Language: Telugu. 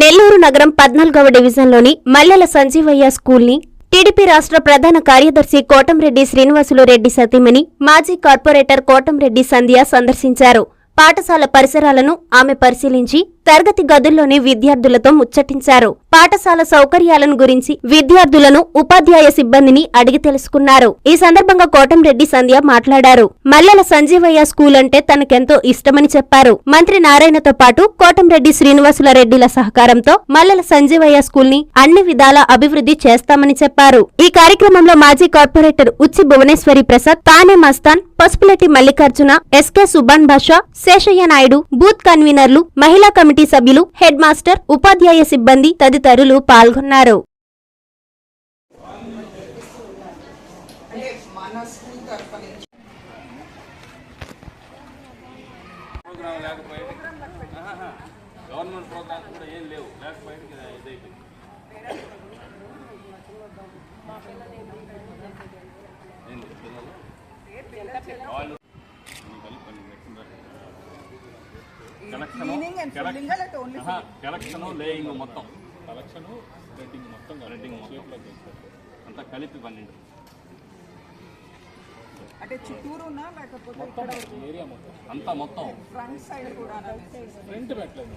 నెల్లూరు నగరం పద్నాలుగవ డివిజన్లోని మల్లెల సంజీవయ్య స్కూల్ని టీడీపీ రాష్ట్ర ప్రధాన కార్యదర్శి కోటంరెడ్డి శ్రీనివాసులు రెడ్డి సతీమణి మాజీ కార్పొరేటర్ కోటంరెడ్డి సంధ్య సందర్శించారు. పాఠశాల పరిసరాలను ఆమె పరిశీలించి తరగతి గదుల్లోని విద్యార్థులతో ముచ్చటించారు. పాఠశాల సౌకర్యాలను గురించి విద్యార్థులను ఉపాధ్యాయ సిబ్బందిని అడిగి తెలుసుకున్నారు. ఈ సందర్భంగా కోటంరెడ్డి సంధ్య మాట్లాడారు. మల్లెల సంజీవయ్య స్కూల్ అంటే తనకెంతో ఇష్టమని చెప్పారు. మంత్రి నారాయణతో పాటు కోటంరెడ్డి శ్రీనివాసుల రెడ్డిల సహకారంతో మల్లెల సంజీవయ్య స్కూల్ని అన్ని విధాల అభివృద్ధి చేస్తామని చెప్పారు. ఈ కార్యక్రమంలో మాజీ కార్పొరేటర్ ఉచ్చి భువనేశ్వరి ప్రసాద్ తానే మస్తాన్ పసుపులెట్టి మల్లికార్జున ఎస్కే సుబాన్ బాషా శేషయ్య నాయుడు బూత్ కన్వీనర్లు మహిళా కమిటీ సభ్యులు హెడ్ మాస్టర్ ఉపాధ్యాయ సిబ్బంది తదితరులు పాల్గొన్నారు. ప్రోగ్రామ్ గవర్నమెంట్ ప్రోగ్రామ్స్ కూడా ఏం లేవు ఇదైపోయింది వాళ్ళు కలెక్షను లేయింగ్ మొత్తం. కలెక్షను రెడ్డింగ్ మొత్తం రెడ్డింగ్ మొత్తం. అంతా కలిపి పన్నెండు. అంటే చుట్టూరు ఉన్నా లేకపోతే ఇక్కడ ఏరియా మొత్తం. అంతా మొత్తం. ఫ్రంట్ సైడ్ కూడా ఫ్రంట్ పెట్టలేదు.